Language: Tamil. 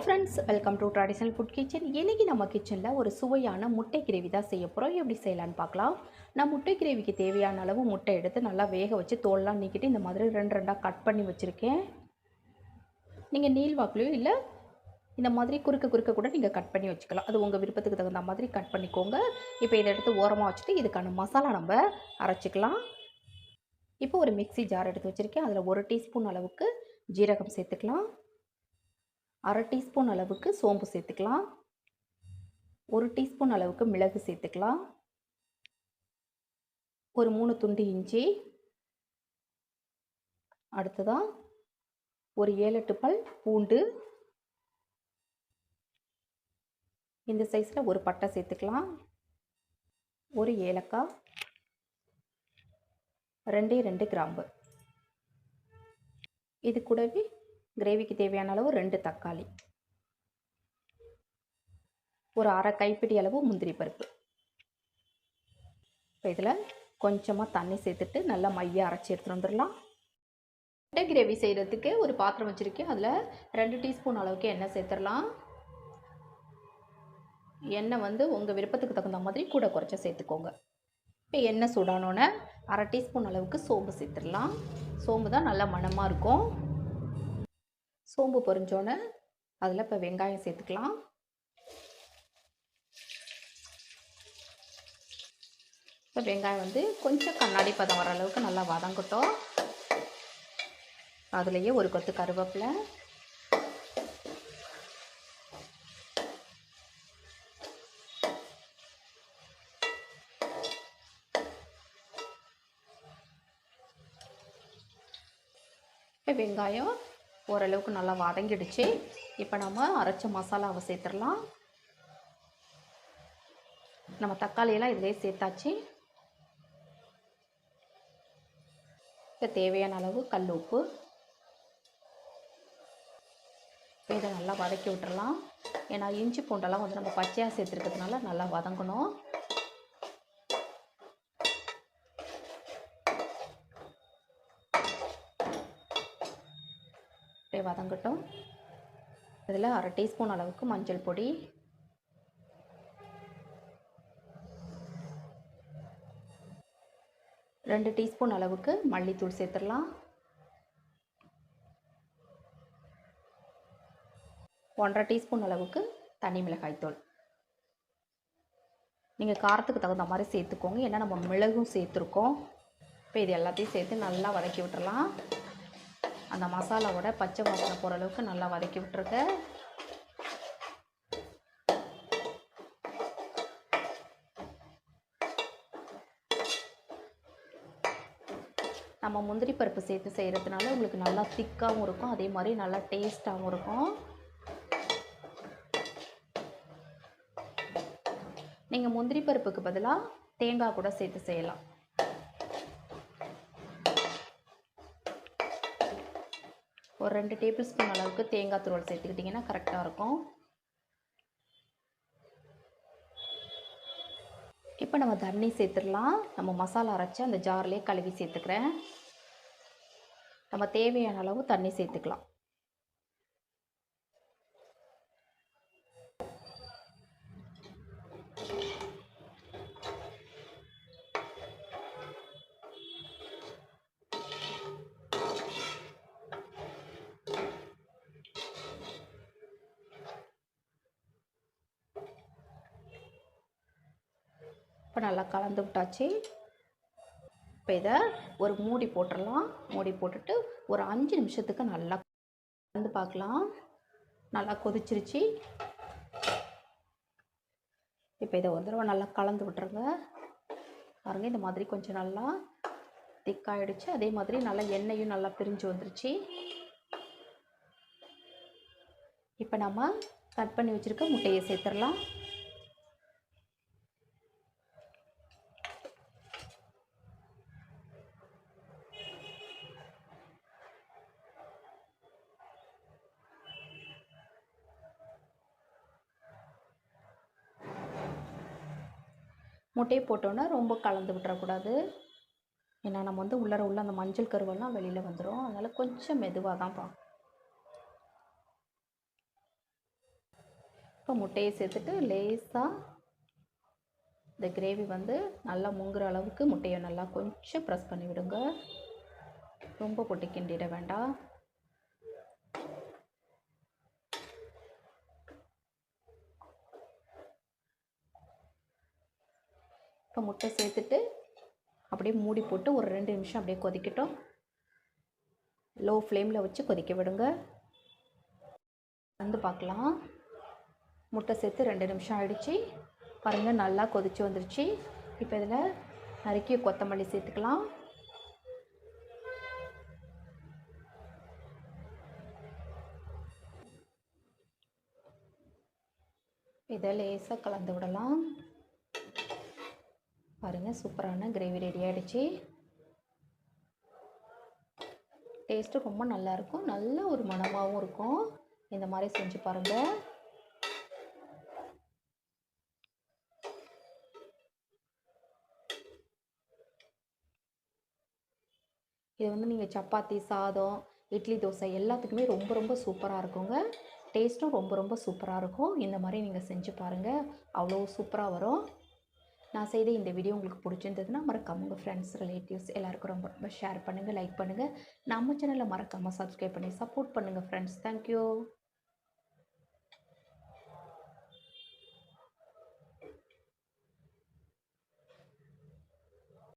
Friends welcome to traditional food kitchen இன்றைக்கி நம்ம கிச்சனில் ஒரு சுவையான முட்டை கிரேவி தான் செய்ய போகிறோம் எப்படி செய்யலான்னு பார்க்கலாம். நான் முட்டை கிரேவிக்கு தேவையான அளவு முட்டை எடுத்து நல்லா வேக வச்சு தோல்லாம் நீக்கிட்டு இந்த மாதிரி ரெண்டு ரெண்டாக கட் பண்ணி வச்சுருக்கேன். நீங்கள் நீல் வாக்குலையோ இல்லை இந்த மாதிரி குறுக்க குறுக்க கூட நீங்கள் கட் பண்ணி வச்சுக்கலாம். அது உங்கள் விருப்பத்துக்கு தகுந்த மாதிரி கட் பண்ணிக்கோங்க. இப்போ இதை எடுத்து ஓரமாக வச்சுட்டு இதுக்கான மசாலா நம்ம அரைச்சிக்கலாம். இப்போ ஒரு மிக்ஸி ஜார் எடுத்து வச்சுருக்கேன். அதில் ஒரு டீஸ்பூன் அளவுக்கு ஜீரகம் சேர்த்துக்கலாம். அரை டீஸ்பூன் அளவுக்கு சோம்பு சேர்த்துக்கலாம். ஒரு டீஸ்பூன் அளவுக்கு மிளகு சேர்த்துக்கலாம். ஒரு மூணு துண்டு இஞ்சி. அடுத்ததாக ஒரு ஏழு எட்டு பல் பூண்டு. இந்த சைஸில் ஒரு பட்டை சேர்த்துக்கலாம். ஒரு ஏலக்காய். ரெண்டே ரெண்டு கிராம்பு. இது கூடவே கிரேவிக்கு தேவையான அளவு ரெண்டு தக்காளி. ஒரு அரை கைப்பிடி அளவு முந்திரி பருப்பு. இப்போ இதில் கொஞ்சமாக தண்ணி சேர்த்துட்டு நல்லா மைய அரைச்சி எடுத்துகிட்டு வந்துடலாம். முட்டை கிரேவி செய்கிறதுக்கு ஒரு பாத்திரம் வச்சுருக்கேன். அதில் ரெண்டு டீஸ்பூன் அளவுக்கு எண்ணெய் சேர்த்துடலாம். எண்ணெய் வந்து உங்கள் விருப்பத்துக்கு தகுந்த மாதிரி கூட குறைச்ச சேர்த்துக்கோங்க. இப்போ எண்ணெய் சூடானோன்னே அரை டீஸ்பூன் அளவுக்கு சோம்பு சேர்த்துடலாம். சோம்பு தான் நல்லா மணமாக இருக்கும். சோம்பு பொரிஞ்சோன்னே அதில் இப்போ வெங்காயம் சேர்த்துக்கலாம். இப்போ வெங்காயம் வந்து கொஞ்சம் கண்ணாடி பதம் வர அளவுக்கு நல்லா வதங்கட்டும். அதுலேயே ஒரு கொத்து கருவேப்பிலை. இப்போ வெங்காயம் ஓரளவுக்கு நல்லா வதங்கிடுச்சு. இப்போ நம்ம அரைச்ச மசாலாவை சேர்த்துடலாம். நம்ம தக்காளியெல்லாம் இதிலே சேர்த்தாச்சு. இப்போ தேவையான அளவு கல் உப்பு. இப்போ இதை நல்லா வதக்கி விட்டுறலாம் ஏன்னா இஞ்சி பூண்டெல்லாம் வந்து நம்ம பச்சையாக சேர்த்துருக்கிறதுனால நல்லா வதங்கணும். மாதிரி வதங்கட்டும். இதில் அரை டீஸ்பூன் அளவுக்கு மஞ்சள் பொடி. ரெண்டு டீஸ்பூன் அளவுக்கு மல்லித்தூள் சேர்த்துடலாம். ஒன்றரை டீஸ்பூன் அளவுக்கு தனி மிளகாய்த்தூள். நீங்கள் காரத்துக்கு தகுந்த மாதிரி சேர்த்துக்கோங்க. ஏன்னா நம்ம மிளகும் சேர்த்துருக்கோம். இப்போ இது எல்லாத்தையும் சேர்த்து நல்லா வதக்கி விட்டுறலாம் அந்த மசாலாவோட பச்சை வாசனை போகிற அளவுக்கு நல்லா வதக்கி விட்ருக்க நம்ம முந்திரி பருப்பு சேர்த்து செய்கிறதுனால உங்களுக்கு நல்லா திக்காகவும் இருக்கும் அதே மாதிரி நல்லா டேஸ்ட்டாகவும் இருக்கும். நீங்கள் முந்திரி பருப்புக்கு பதிலாக தேங்காய் கூட சேர்த்து செய்யலாம். ஒரு ரெண்டு டேபிள் ஸ்பூன் அளவுக்கு தேங்காய் துருவல் சேர்த்துக்கிட்டிங்கன்னா கரெக்டாக இருக்கும். இப்போ நம்ம தண்ணி சேர்த்துடலாம். நம்ம மசாலா அரைச்சி அந்த ஜார்லேயே கழுவி சேர்த்துக்கிறேன். நம்ம தேவையான அளவு தண்ணி சேர்த்துக்கலாம். இப்போ நல்லா கலந்து விட்டாச்சு. இப்போ இதை ஒரு மூடி போட்டுடலாம். மூடி போட்டுட்டு ஒரு அஞ்சு நிமிஷத்துக்கு நல்லா கலந்து பார்க்கலாம். நல்லா கொதிச்சிருச்சு. இப்போ இதை ஒரு தடவை நல்லா கலந்து விட்டுருங்க. பாருங்கள் இந்த மாதிரி கொஞ்சம் நல்லா திக்காயிடுச்சு. அதே மாதிரி நல்லா எண்ணெயும் நல்லா பிரிஞ்சு வந்துருச்சு. இப்போ நம்ம கட் பண்ணி வச்சுருக்க முட்டையை சேர்த்துடலாம். முட்டையை போட்டோன்னா ரொம்ப கலந்து விட்டுறக்கூடாது. ஏன்னா நம்ம வந்து உள்ளார உள்ள அந்த மஞ்சள் கருவெல்லாம் வெளியில் வந்துடும் அதனால் கொஞ்சம் மெதுவாக தான் பா இப்போ முட்டையை சேர்த்துட்டு லேசாக இந்த கிரேவி வந்து நல்லா முங்குற அளவுக்கு முட்டையை நல்லா கொஞ்சம் ப்ரெஸ் பண்ணி விடுங்க ரொம்ப போட்டு கிண்டிட வேண்டாம். இப்போ முட்டை சேர்த்துட்டு அப்படியே மூடி போட்டு ஒரு ரெண்டு நிமிஷம் அப்படியே கொதிக்கட்டும். லோ ஃப்ளேமில் வச்சு கொதிக்க விடுங்க. வந்து பார்க்கலாம். முட்டை சேர்த்து ரெண்டு நிமிஷம் ஆகிடுச்சி பாருங்கள் நல்லா கொதிச்சு வந்துருச்சு. இப்போ இதில் நறுக்கிய கொத்தமல்லி சேர்த்துக்கலாம். இதை லேசாக கலந்து விடலாம். பாருங்கள் சூப்பரான கிரேவி ரெடி ஆகிடுச்சு டேஸ்ட்டு ரொம்ப நல்லாயிருக்கும் நல்ல ஒரு மணமாகவும் இருக்கும். இந்த மாதிரி செஞ்சு பாருங்கள் இது வந்து நீங்கள் சப்பாத்தி சாதம் இட்லி தோசை எல்லாத்துக்குமே ரொம்ப ரொம்ப சூப்பராக இருக்குங்க. டேஸ்ட்டும் ரொம்ப ரொம்ப சூப்பராக இருக்கும். இந்த மாதிரி நீங்கள் செஞ்சு பாருங்கள் அவ்வளோ சூப்பராக வரும். நான் செய்த இந்த வீடியோ உங்களுக்கு பிடிச்சிருந்ததுன்னா மறக்காம உங்கள் ஃப்ரெண்ட்ஸ் ரிலேட்டிவ்ஸ் எல்லாருக்கும் ரொம்ப ரொம்ப ஷேர் பண்ணுங்கள் லைக் பண்ணுங்கள் நம்ம சேனலை மறக்காமல் சப்ஸ்கிரைப் பண்ணி சப்போர்ட் பண்ணுங்கள் ஃப்ரெண்ட்ஸ் தேங்க்யூ